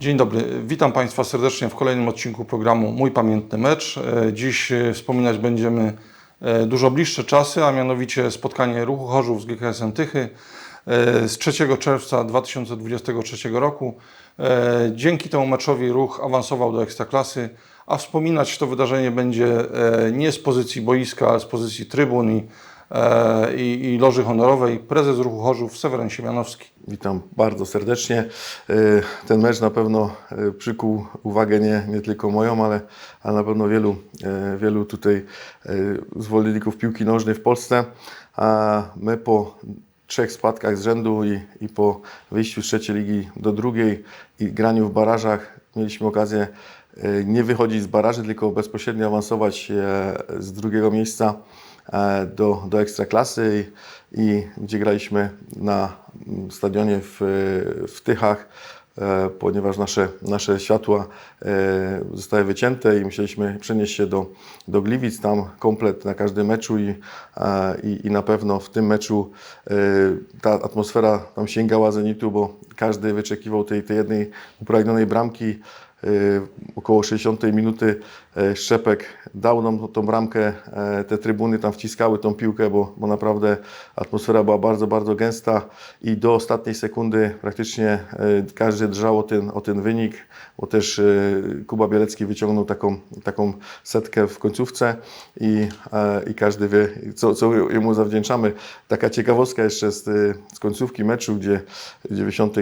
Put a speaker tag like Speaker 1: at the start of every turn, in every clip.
Speaker 1: Dzień dobry, witam Państwa serdecznie w kolejnym odcinku programu Mój Pamiętny Mecz. E, Dziś e, wspominać będziemy e, dużo bliższe czasy, a mianowicie spotkanie Ruchu Chorzów z GKS-em Tychy z 3 czerwca 2023 roku. Dzięki temu meczowi Ruch awansował do Ekstraklasy, a wspominać to wydarzenie będzie nie z pozycji boiska, ale z pozycji trybun i, i, i loży honorowej prezes Ruchu Chorzów Seweryn Siemianowski.
Speaker 2: Witam bardzo serdecznie. E, Ten mecz na pewno e, przykuł uwagę nie, nie tylko moją, ale, ale na pewno wielu, e, wielu tutaj e, zwolenników piłki nożnej w Polsce. A my po trzech spadkach z rzędu i, i po wyjściu z trzeciej ligi do drugiej i graniu w barażach mieliśmy okazję e, nie wychodzić z baraży, tylko bezpośrednio awansować e, z drugiego miejsca e, do, do Ekstraklasy i, i gdzie graliśmy na mm, stadionie w, w Tychach, e, ponieważ nasze, nasze światła e, zostały wycięte i musieliśmy przenieść się do, do Gliwic, tam komplet na każdym meczu i, e, i, i na pewno w tym meczu e, ta atmosfera tam sięgała zenitu, bo każdy wyczekiwał tej, tej jednej upragnionej bramki. Y, około 60 minuty e, Szczepek dał nam tą bramkę, e, te trybuny tam wciskały tą piłkę, bo, bo naprawdę atmosfera była bardzo, bardzo gęsta i do ostatniej sekundy praktycznie e, każdy drżał o ten, o ten wynik, bo też Kuba Bielecki wyciągnął taką, taką setkę w końcówce i, i każdy wie, co, co jemu zawdzięczamy. Taka ciekawostka jeszcze z, z końcówki meczu, gdzie w 90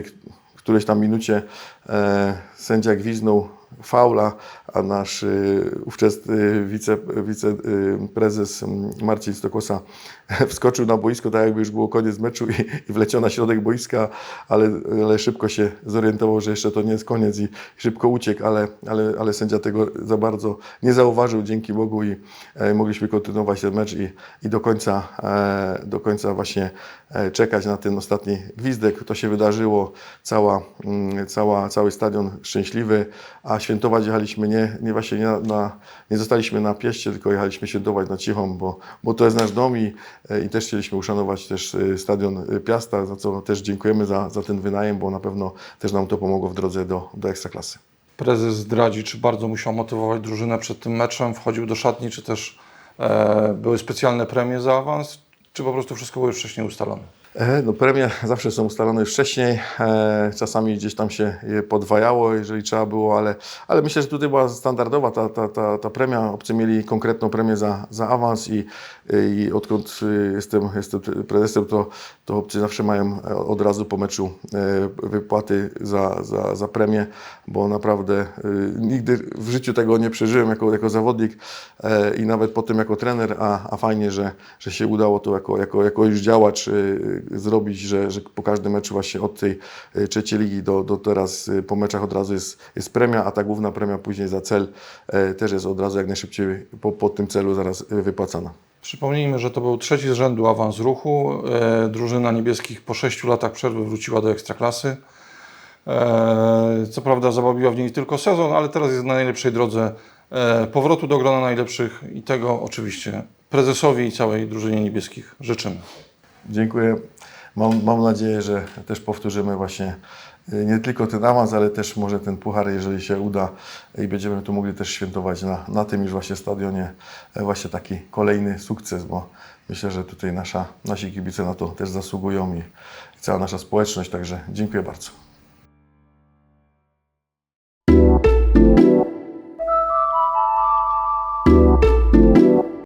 Speaker 2: którejś tam minucie e, sędzia gwiznął faula, a nasz y, ówczesny wice, wiceprezes mm, Marcin Stokosa wskoczył na boisko, tak jakby już było koniec meczu i, i wleciał na środek boiska, ale, ale szybko się zorientował, że jeszcze to nie jest koniec i szybko uciekł, ale, ale, ale sędzia tego za bardzo nie zauważył, dzięki Bogu i e, mogliśmy kontynuować ten mecz i, i do, końca, e, do końca właśnie e, czekać na ten ostatni gwizdek. To się wydarzyło, cała, mm, cała, cały stadion szczęśliwy, a świętować jechaliśmy nie, nie właśnie nie, na, na, nie zostaliśmy na pieście, tylko jechaliśmy świętować na cichą, bo, bo to jest nasz dom i, e, i też chcieliśmy uszanować też e, stadion e, Piasta, za co też dziękujemy za, za ten wynajem, bo na pewno też nam to pomogło w drodze do, do Ekstraklasy.
Speaker 1: Prezes zdradzi, czy bardzo musiał motywować drużynę przed tym meczem, wchodził do szatni, czy też e, były specjalne premie za awans, czy po prostu wszystko było już wcześniej ustalone?
Speaker 2: E, No premie zawsze są ustalone już wcześniej, e, czasami gdzieś tam się je podwajało, jeżeli trzeba było, ale, ale myślę, że tutaj była standardowa ta, ta, ta, ta premia. Obcy mieli konkretną premię za, za awans i, i odkąd jestem, jestem prezesem, to, to obcy zawsze mają e, od razu po meczu wypłaty za, za, za premię, bo naprawdę nigdy w życiu tego nie przeżyłem jako, jako zawodnik i nawet potem jako trener, a, a fajnie, że, że się udało to jako, jako, jako już działacz zrobić, że, że po każdym meczu właśnie od tej y, trzeciej ligi do, do teraz y, po meczach od razu jest, jest premia, a ta główna premia później za cel e, też jest od razu jak najszybciej po, po tym celu zaraz y, wypłacana.
Speaker 1: Przypomnijmy, że to był trzeci z rzędu awans ruchu. E, drużyna niebieskich po sześciu latach przerwy wróciła do Ekstraklasy. E, co prawda zabawiła w niej tylko sezon, ale teraz jest na najlepszej drodze powrotu do grona najlepszych i tego oczywiście prezesowi i całej drużynie niebieskich życzymy.
Speaker 2: Dziękuję. Mam, mam nadzieję, że też powtórzymy właśnie y, nie tylko ten awans, ale też może ten puchar, jeżeli się uda i będziemy tu mogli też świętować na, na tym już właśnie stadionie e, właśnie taki kolejny sukces, bo myślę, że tutaj nasza, nasi kibice na to też zasługują i cała nasza społeczność, także dziękuję bardzo.